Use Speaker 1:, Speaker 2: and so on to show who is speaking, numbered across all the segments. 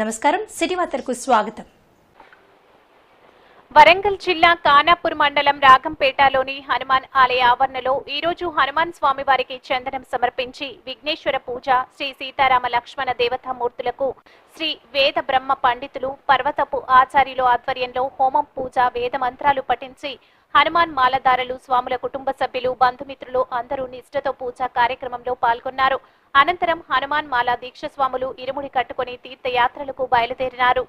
Speaker 1: నమస్కారం. సిటీ వార్తలకు స్వాగతం.
Speaker 2: వరంగల్ జిల్లా కానాపూర్ మండలం రాగంపేటలోని హనుమాన్ ఆలయ ఆవరణలో ఈ రోజు హనుమాన్ స్వామి వారికి చందనం సమర్పించి విఘ్నేశ్వర పూజ శ్రీ సీతారామ లక్ష్మణ దేవతామూర్తులకు శ్రీ వేద బ్రహ్మ పండితులు పర్వతపు ఆచార్యుల ఆధ్వర్యంలో హోమం పూజ వేద మంత్రాలు పఠించి హనుమాన్ మాలదారులు స్వాముల కుటుంబ సభ్యులు బంధుమిత్రులు అందరూ నిష్ఠతో పూజ కార్యక్రమంలో పాల్గొన్నారు. అనంతరం హనుమాన్ మాల దీక్ష స్వాములు ఇరుముడి కట్టుకుని తీర్థయాత్రలకు బయలుదేరినారు.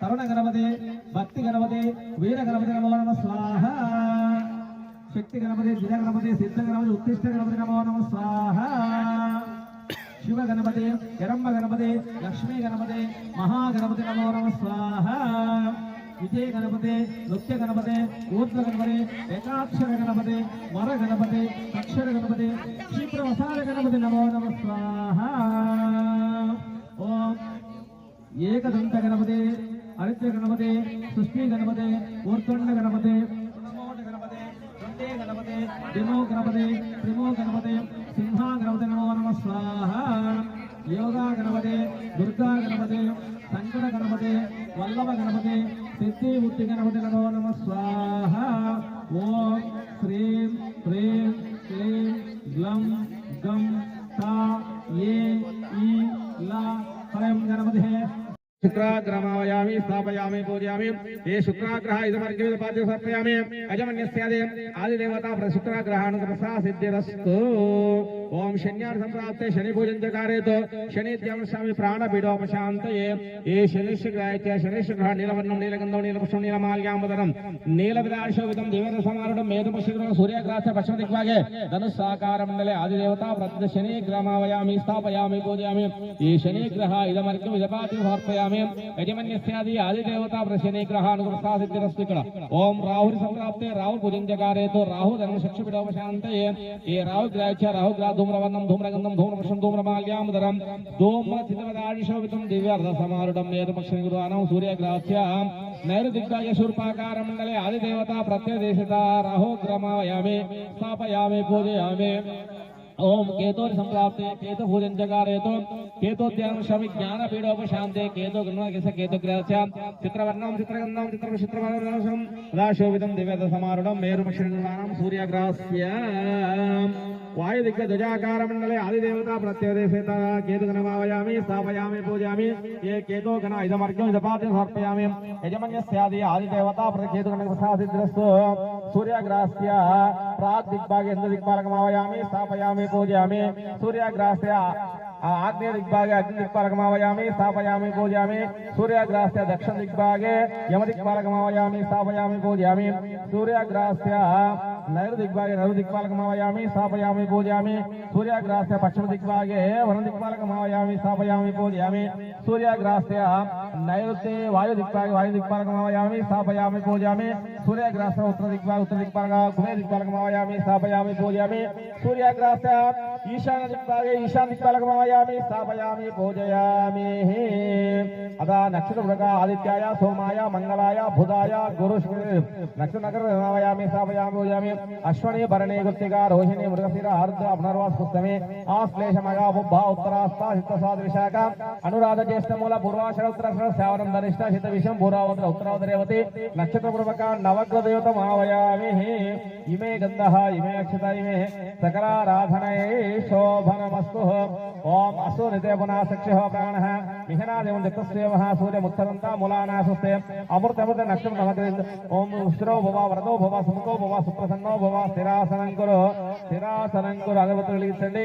Speaker 3: తరుణ భక్తి గణపతే వీర గణపతి నమో స్వాహ. శక్తి గణపతి దిజ గణపతి సిద్ధ గణపతి ఉత్తిష్ట గణపతి నమో నమ స్వాహ. శివ గణపతి ఎరంబ గణపతి లక్ష్మీ గణపతి మహాగణపతి నమో నమ స్వాహ. విజయ గణపతి నృత్య గణపతి ఊర్ధ్వ గణపతి ఏకాక్షర గణపతి మర గణపతి అక్షర గణపతి క్షిప్రవసార గణపతి నమో నమ స్వాహ. ఓం. ఏకదంత గణపతి అరిత్య గణపతి సృష్టి గణపతి ఊర్కొండ గణపతి గణపతి దిమో గణపతి త్రిమో గణపతి సింహ గణపతి నమో నమ స్వాహ. యోగా గణపతి దుర్గా గణపతి సంకట గణపతి వల్లభ గణపతి సిద్ధి బుద్ధి గణపతి నమో నమ స్వాహ ఓం శ్రీం హ్రీం క్లీం గ్లం గం తా ఏ ఈ లా హయం గణపతి శుక్రాగ్రమావయామి స్థాపయామి పూజయామి ఏ శుక్రాగ్రహ ఇదమర్గ్యపాద్య సమర్పయామి అజమన్యస్యాదే ఆదిదేవతా ప్ర శుక్రాగ్రహానుగ్రసా సిద్ధిరస్తు ఓం శన్యార్ సంప్రాప్తే శని పూజం చకారేతో శనిత్యం స్వామి ప్రాణపీడోపశాంతయే ఏ శనిశ్గ్రాయత్య శనిశ్గ్రహ నీలవర్ణం నీలగంధం నీలపుష్పం నీలమాల్యామదనం నీలవిలాశోవితం దివేద సమారుఢం మేధుపశిగ్రం సూర్యగ్రాస పశ్చిమ దిగ్భాగే ధనుస్సాకార మండలే ఆదిదేవత ప్రతి శని గ్రామావయామి స్థాపయామి పూజయామి ఈ శనిగ్రహ ఇదమర్గం ఇదపాతి సమర్పయామి యజమన్యస్యాది ఆదిదేవతా ప్రతి శని ఇక్కడ. ఓం రాహురి సంప్రాప్తే రాహు పూజించకారేతో రాహు ధర్మ శక్షు విడోపశాంతయే ఏ రాహు గ్రాహ్య రాహు గ్రా ధూమ్రవర్ణం ధూమ్రగంధం ధూమ్రపుష్పం ధూమ్రమాల్యాముదరం. ధూమ్ర చిత్తవదాడిశోభితం దివ్యార్థ సమారుఢం మేధపక్షి గురువానం సూర్యగ్రాహ్య. నైరుదిగ్గాయ శూర్పాకార మండలే ఆదిదేవత ప్రత్యదేశిత. రాహు గ్రమాయామి స్థాపయామి పూజయామి. ఓం కేతోరి సంప్రాప్తే కేతు పూజం జగారేతో కేతోద్యానం శమి జ్ఞాన పీడోపశాంతే కేతో గణకేశ కేతు గ్రహస్య చిత్రవర్ణం చిత్రగంధం చిత్ర చిత్రవర్ణం సదాశోభితం దివ్యత సమారుఢం మేరు పక్షిణానం సూర్యగ్రహస్య వాయు దిగ్గ ధ్వజాకార మండలే ఆదిదేవత ప్రత్యదేశిత కేతు గణమావయామి స్థాపయామి పూజయామి ఏ కేతో గణ ఇదమర్గం ఇదపాతి సమర్పయామి యజమన్యస్యాది सूर्याग्रास्य प्राग दिग्भागे इंद्र दिग्पारकमावयामि स्थापयामि, पूजयामि। सूर्याग्रास्य आग्नेय दिग्भागे अग्नि दिग्पारकमावयामि स्थापयामि, पूजयामि। सूर्याग्रास्य दक्षिण दिग्भागे यम दिग्पारकमावयामि स्थापयामि, पूजयामि। सूर्याग्रास्य नैर दिग्भागे नरु दिक्पालक मावयामी स्थापयामि पूजयामि सूर्याग्रास्य पश्चिम दिग्वागे वन दिक्पालक मावयामी स्थापयामि पूजयामि सूर्याग्रास्य नैऋत्ये वायु दिग्वागे वायु दिक्पालक मावयामी स्थापयामि पूजयामि सूर्याग्रास्य उत्तर दिग्वागे उत्तर दिक्पालक कुमे दिक्पालक मावयामि स्थापयामि पूजयामि सूर्याग्रास्य ఈశాన్య దిక్భాగే ఈశాన్య దిక్పాలకమావయామి స్థాపయామి పూజయామి. అదా నక్షత్ర ఆదిత్యాయ సోమాయ మంగళాయ బుధాయ గురు నక్షత్ర నగర స్థాపయామి పూజయామి. అశ్వని భరణి గుర్తిగా రోహిణి మృగశిర ఆరుద్ర పునర్వాస పుస్తమే ఆశ్లేషమగా మగా ఉత్తరాస్త హిత సాధు విశాఖ అనురాధ జ్యేష్ఠ మూల పూర్వాశర ఉత్తర శ్రావణం ధనిష్ట హిత విషయం భూరావద్ర ఉత్తరావద రేవతి నక్షత్ర పూర్వక నవగ్ర దేవత మావయామి ఇమే గంధ ఇమే అక్షత ఇమే సకలారాధనయే. శోభనమస్తు ఓం అసో నితే పునః సఖ్య ప్రాణ మిహనాదేవం దత్తస్యేవ సూర్యముత్తరంత మూలానాశస్తే అమృతమృత నక్షత్ర నమగ్ర ఓం ఉష్రో భవ వరదో భవ సుముఖో భవ సుప్రసన్నో భవ స్థిరాసనం కురు స్థిరాసనం కురు అగరబత్తులు వెలిగించండి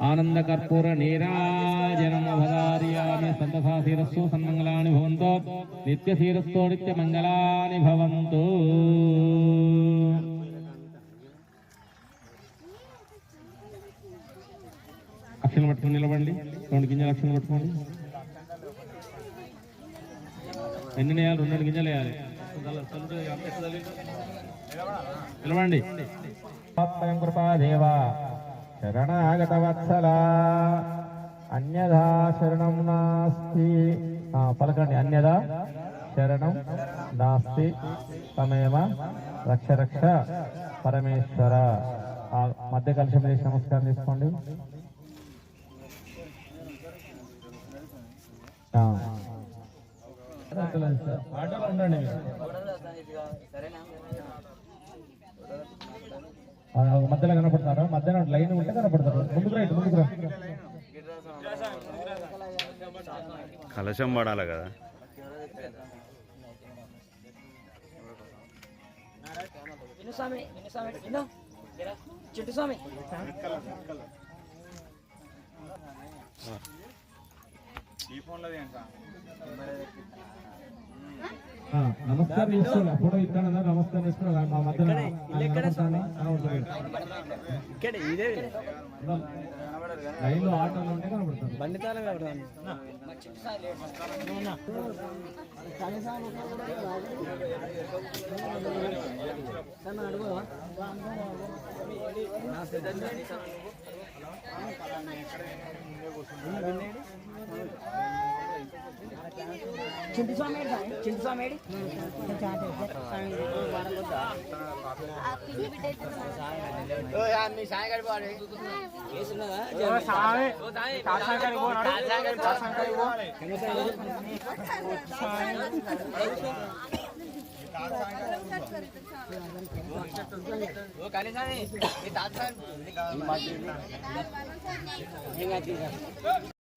Speaker 3: ఆనందకర్పూర నీరాజనమవదార్యామి సంతసాశీరస్సు సన్మంగళాని భవంతో నిత్యశీరస్తో నిత్యమంగళాని భవంతు అక్షరం పట్టుకొని నిలబండి రెండు గింజలు అక్షరం పట్టుకోండి ఎన్ని వేయాలి రెండు గింజలు వేయాలి నిలవండి స్వయం కృపాదేవ శరణాగత వత్సల అన్యదా శరణం నాస్తి ఆ, పలకండి అన్యదా శరణం నాస్తి తమేవ రక్ష రక్ష పరమేశ్వర ఆ మధ్య కలిసి చేసి నమస్కారం తీసుకోండి. ఆటోలో ఉండండి మధ్యలో కనపడతారా మధ్యలో లైన్ ఉంటే కనపడతారు ముందుకు రైట్ ముందుకు
Speaker 4: కలశం పడాలి కదా.
Speaker 5: చుట్టు స్వామి.
Speaker 3: ఆ, నమస్కారం నమస్కారం చేసుకోండి మా మధ్యలో కనపడతాను
Speaker 5: ఇక్కడ ఇదే.
Speaker 3: లైన్లో ఆటోలో ఉంటే కనపడతారు
Speaker 5: బండి తాళం ఎవరు చింటి స్వామి ఏడు స్వామి? చింటి స్వామి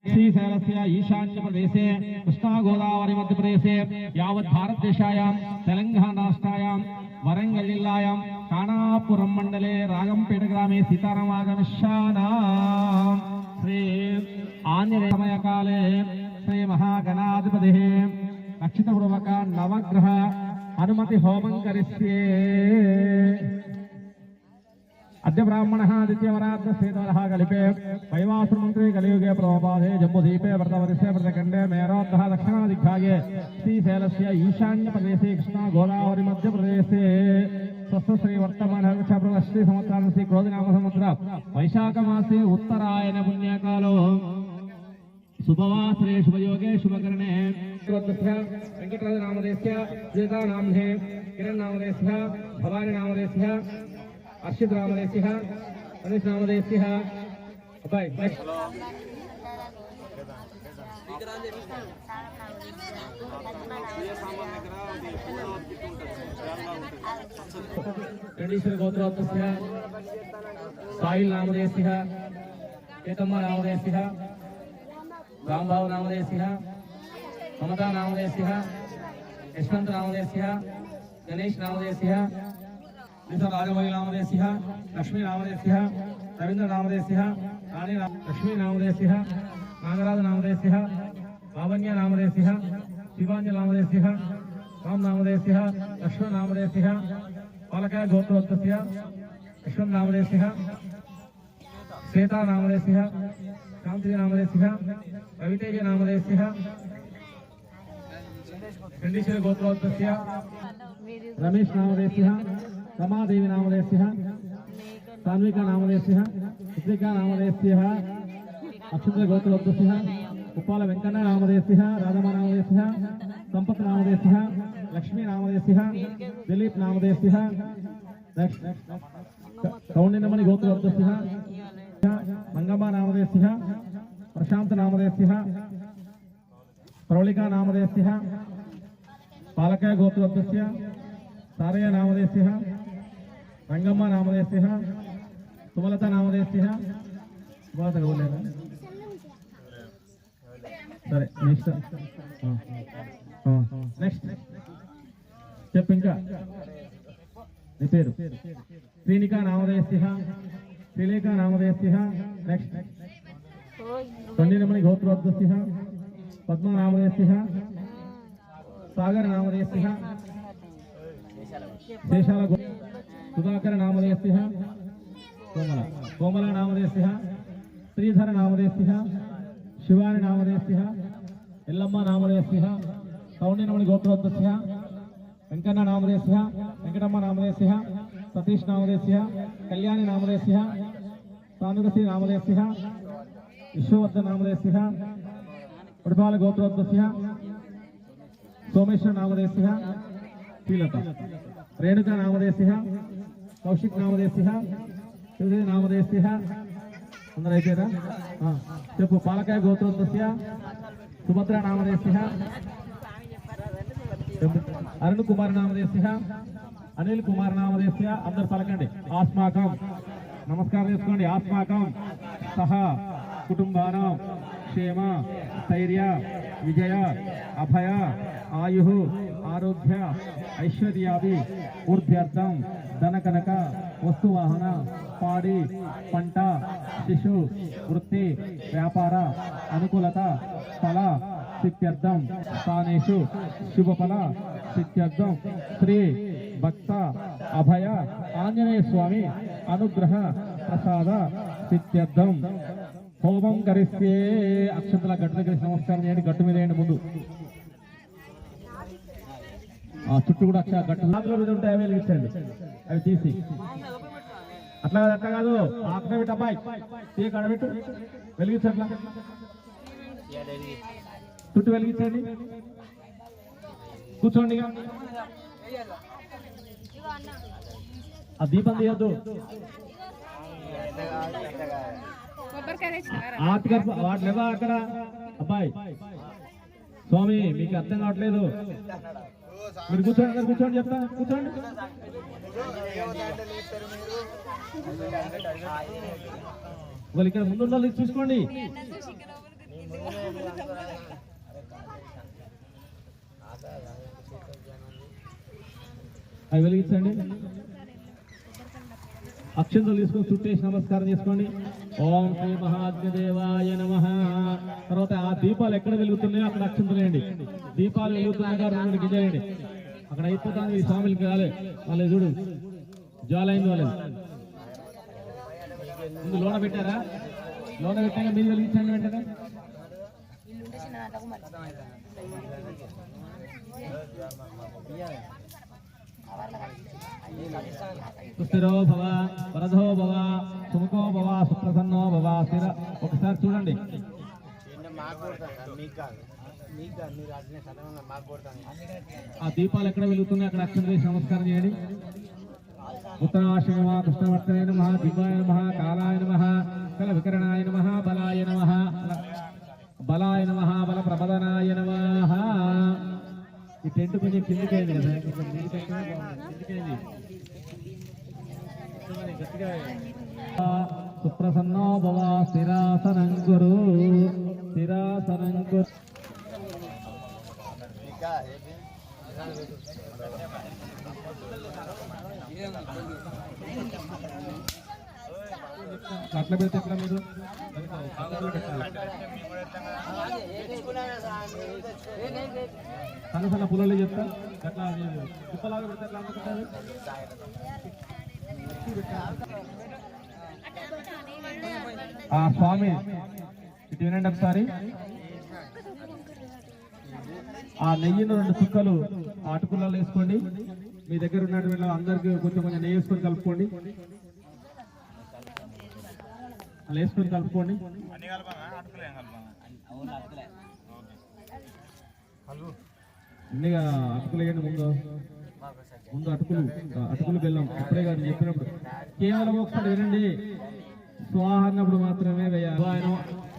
Speaker 5: ఏడి?
Speaker 3: శ్రీశైలస్య ఈశాన్య ప్రదేశే కృష్ణా గోదావరి మధ్య ప్రదేశే యావత్ భారతదేశాయాం తెలంగాణ రాష్ట్రాయాం వరంగల్ జిల్లాయాం కానాపురం మండలే రాగంపేట గ్రామే సీతారామాగమిష్యానా శ్రీ ఆంజనేయ अद्य ब्राह्मणः आदित्यवरात्रस्थितवरः कलिपे वैवासमंत्री कलियुगे प्रोपादे जम्बुदीपे व्रतवरिष्ये व्रतखण्डे मेरोद्धः श्री श्रीशैलस्य ईशान्यप्रदेशे कृष्णागोदावरीमध्यप्रदेशे स्वस्थश्रीवर्तमानश्रीसंवत्सरांसि क्रोधिनामसमुद्र वैशाखमासे उत्तरायण पुण्यकालो शुभवासरे शुभ योगे शुभकर्णे वेंकटराज शुभयोगे शुभकरणे वेङ्कटराजनामदेस्य जेतानाम्ने किरण्नामदेस्य भवानीनामदेस्य అర్షిత్ రామదేవ్ సిహ వర్తమాన రామదేవ్ సిహ. అబ్బాయి క్రోధినామ సంవత్సర వైశాఖ మాసే ఉత్తరాయణ పుణ్యకాలో శుభవాసరే శుభయోగే శుభకరణే వెంకటరాజ నామదేశ్య సీతా నామ్నే కిరణ్ నామదేశ్య భవాని నామదేశ్య అర్షిత్ గణేష్ రామదేవ్ సిహ ऋषभ राजमौली नामोदय सिंह लक्ष्मी नामोदय सिंह रविंद्र नामोदय सिंह रानी लक्ष्मी नामोदय सिंह नागराज नामोदय सिंह लावण्य नामोदय सिंह शिवांज नामोदय सिंह राम नामोदय सिंह लक्ष्मण नामोदय सिंह पालकाय गोत्रवत्तस्य लक्ष्मण नामोदय सिंह श्वेता नामोदय सिंह शांति नामोदय सिंह रवितेज नामोदय सिंह खंडीश्वर गोत्रवत्तस्य रमेश नामोदय सिंह रमादेवी नाम सान्विका नामोदयस्य चित्रिका नामोदयस्य अक्षुद्रगोत्रलोकस्य उपालवेङ्कण्ण सिंह राधमा नामोदयस्य सम्पत् सिंह लक्ष्मी नामोदयस्य दिलीप् नामोदयस्य कौण्डिन्यमणि गोत्रलोकस्य मंगम्मा सिंह प्रशांत नामोदयस्य प्रौलिका सिंह पालकय गोत्रलोकस्य सारय सिंह రంగమ్మ నామదేశ్య సుమలత నామదేశ్య సుమలత గౌలేనా సరే నెక్స్ట్ నెక్స్ట్ చెప్పు ఇంకా నీ పేరు శ్రీనికా నామదేశ్య శ్రీలేఖ నామదేశ్య నెక్స్ట్ తొండినమణి గోత్రోద్భస్య పద్మనామదేశ్య సాగర నామదేశ్య శేషాల గో సుధాకర నామదేశ కోమల కోమల నామదేశ శ్రీధర నామదేశ శివాని నామదేశ ఎల్లమ్మ నామదేశ తౌండినమణి గోత్రోద్భస్య వెంకన్న నామదేశ వెంకటమ్మ నామదేశ సతీష్ నామదేశ కళ్యాణి నామదేశ సానుగశ్రీ నామదేశ విశ్వవర్ధన్ నామదేశ ఉడిపాల గోత్రోద్భస్య సోమేశ్వర నామదేశ శ్రీలత రేణుక నామదేశ్య కౌశిక్ నామదేశ్య శివదేవి నామదేశ్య అందరూ అయిపోయారా చెప్పు పాలకాయ గోత్రోద్భస్య సుభద్ర నామదేశ్య అరుణ్ కుమార్ నామదేశ్య అనిల్ కుమార్ నామదేశ్య అందరు పలకండి. ఆస్మాకం. నమస్కారం చేసుకోండి. ఆస్మాకం. సహా కుటుంబానం క్షేమ స్థైర్య విజయ అభయ ఆయు ఆరోగ్య ఐశ్వర్యాది ఊర్ధ్యర్థం ధనకనక వస్తువాహన పాడి పంట శిశు వృత్తి వ్యాపార అనుకూలత ఫల సిద్ధ్యర్థం స్థానేషు శుభఫల సిద్ధ్యర్థం శ్రీ భక్త అభయ ఆంజనేయ స్వామి అనుగ్రహ ప్రసాద సిద్ధ్యర్థం హోమం కరిస్తే అక్షంతల గట్టు దగ్గర నమస్కారం చేయండి. గట్టు మీద వేయండి ముందు. ఆ చుట్టూ కూడా అక్ష గట్టు మీద ఉంటాయి అవి వెలిగించండి అవి తీసి. అట్లా కాదు అట్లా కాదు. ఆ పెట్టు అబ్బాయి. తీయ కాడ పెట్టు. వెలిగించట్లా? చుట్టూ వెలిగించండి. కూర్చోండి ఇక. ఆ దీపం తీయద్దు. వాటి లేదా అక్కడ? అబ్బాయి. స్వామి మీకు అర్థం కావట్లేదు. మీరు కూర్చోండి కూర్చోండి చెప్తా కూర్చోండి. వాళ్ళు ఇక్కడ ముందు ఉన్న చూసుకోండి. అవి వెలిగించండి. అక్షంతలు తీసుకొని చుట్టేసి నమస్కారం చేసుకోండి. ఓం శ్రీ మహాజ్ఞదేవాయ నమ. తర్వాత ఆ దీపాలు ఎక్కడ వెలుగుతున్నాయో అక్కడ అక్షంతలు దీపాలు వెలుగుతున్నాయి గిజేయండి అక్కడ అయిపోతుంది ఈ స్వామికి కాలే. వాళ్ళు చూడు. జ్వాలైంది వాళ్ళు. ముందు లోన పెట్టారా? లోన పెట్టాక మీరు వెలిగించండి వెంటనే సుస్థిరో భవ వరదో భవ. సుముఖో భవ సుప్రసన్నో భవ స్థిర. ఒకసారి చూడండి. ఆ దీపాలు ఎక్కడ వెలుగుతున్నాయి? అక్కడ అక్షరం చేసి నమస్కారం చేయండి. ఉత్తరాశయ నమ కృష్ణవర్తనే నమ దివాయ నమ కాలాయ నమ కల వికరణాయ నమ బలాయ నమ బలాయ నమ బల ప్రబదనాయ నమ. ఈ టెంట్ కొంచెం కిందికి అయింది కదా. కొంచెం మీదికి అయితే బాగుంది. కిందికి అయింది. కొంచెం గట్టిగా సుప్రసన్నో భవ స్థిరాసనం గురు స్థిరాసనం గురు అట్లా పెడితే ఎట్లా మీరు? సన్న సన్న పుల్లలు చెప్తా. అట్లా కుప్పలాగా పెడితే ఎట్లా అనుకుంటారు? ఆ స్వామి ఇటు వినండి ఒకసారి. ఆ నెయ్యిని రెండు చుక్కలు ఆ అటుకులలో వేసుకోండి. మీ దగ్గర ఉన్నటువంటి అందరికి కొంచెం కొంచెం నెయ్యి వేసుకొని కలుపుకోండి. అలా వేసుకొని కలుపుకోండి. అన్నిగా అటుకులు వేయండి ముందు. ముందు అటుకులు అటుకులు బెల్లం అప్పుడే కాదు చెప్పినప్పుడు. కేవలం ఒకసారి వినండి. స్వాహ అన్నప్పుడు మాత్రమే వేయాలి. ఆయన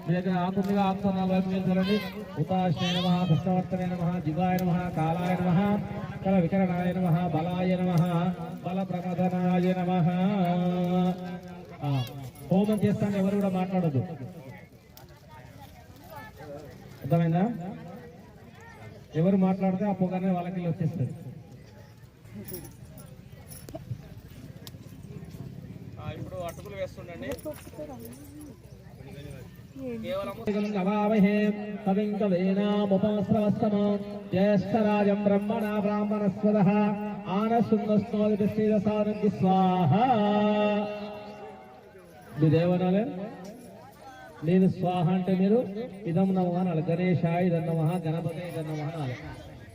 Speaker 3: మీ దగ్గర ఆకుందిగా ఆకున్నాల వైపు వెళ్తారండి ఉతాశ్రయ నమ కృష్ణవర్తనే నమ జివాయ నమ కాలాయ నమ కల వికరణాయ నమ బలాయ నమ బల ప్రమదనాయ నమ. హోమం చేస్తాను ఎవరు కూడా మాట్లాడదు అర్థమైందా? ఎవరు మాట్లాడితే ఆ పొగనే వాళ్ళకి వచ్చేస్తుంది. ఇప్పుడు అటుకులు వేస్తుండండి. జ్యేష్ఠరాజం బ్రహ్మణా బ్రాహ్మణస్వద. ఆనశృంగస్నోదిశ్రీరసానంది స్వాహ. మీదేమనాలే నేను స్వాహ అంటే మీరు? ఇదం నమ అనాలి. గణేశాయ ఇదం నమ గణపతే ఇదం నమ అనాలి.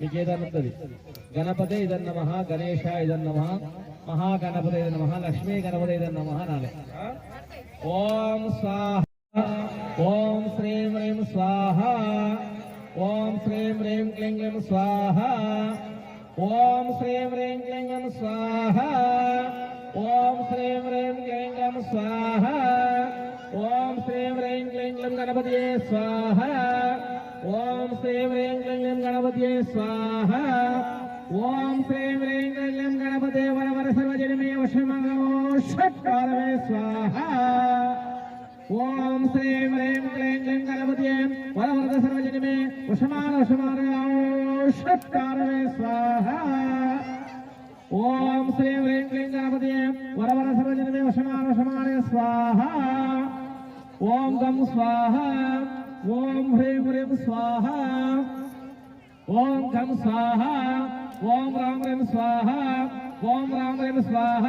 Speaker 3: మీకు ఏదన్నది గణపతే ఇదం నమ గణేశాయ ఇదం నమ. మహాగణపతే ఇదం నమ లక్ష్మీ గణపతే నమ అనాలి ఓం స్వాహ ఓం శ్రీం హ్రీం స్వాహ ఓం శ్రీం హ్రీం క్లీం స్వాహ ఓం శ్రీం హ్రీం క్లీం స్వాహ ఓం శ్రీం హ్రీం క్లీం స్వాహ ఓం శ్రీం హ్రీం క్లీం గణపతి స్వాహ ఓం శ్రీం హ్రీం క్లీం గణపతి స్వాహ ఓం శ్రీం హ్రీం క్లీం క్లీం గణపతే వరవర సర్వజనమే వశమో షట్కారమే స్వాహ ఓం శ్రీం హ్రీం క్లీం క్లీం గణపతియే వరవరద సర్వజనమే వశమాన వశమాన షట్కారమే స్వాహ ఓం శ్రీం హ్రీం క్లీం గణపతియే వరవర సర్వజనమే వశమాన వశమాన స్వాహ ఓం గం స్వాహ ఓం హ్రీం హ్రీం స్వాహ ఓం గం స్వాహ ఓం రాం హ్రీం స్వాహ ఓం రాం హ్రీం స్వాహ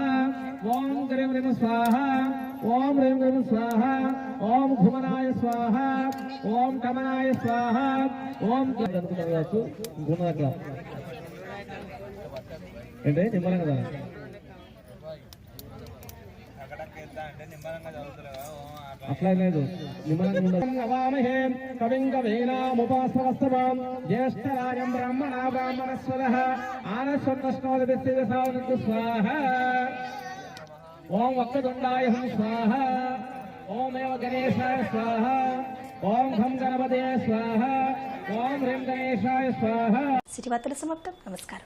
Speaker 3: ఓం గ్రీం హ్రీం స్వాహ ఓం హ్రీం హ్రీం స్వాహ ఓం ఘుమనాయ స్వాహ ఓం కమనాయ స్వాహ ఓం అనుకున్నారు ఏంటి? నిమ్మలం కదా? అట్లా లేదు. నిమ్మలంగా ఉండదు నవామహే కవిం కవీనాముపాసవస్తమాం జ్యేష్ఠరాజం బ్రాహ్మణ బ్రాహ్మణస్వద ఆనస్వన్నస్నోదవిశ్వసావనంతు స్వాహ. ఓం వక్కదుండాయ హం స్వాహ. ఓమేవ గణేశాయ స్వాహ. ఓం హం గణపతే స్వాహ. ఓం హ్రీం గణేశాయ స్వాహ.
Speaker 1: సిటీ సమాప్తం. నమస్కారం.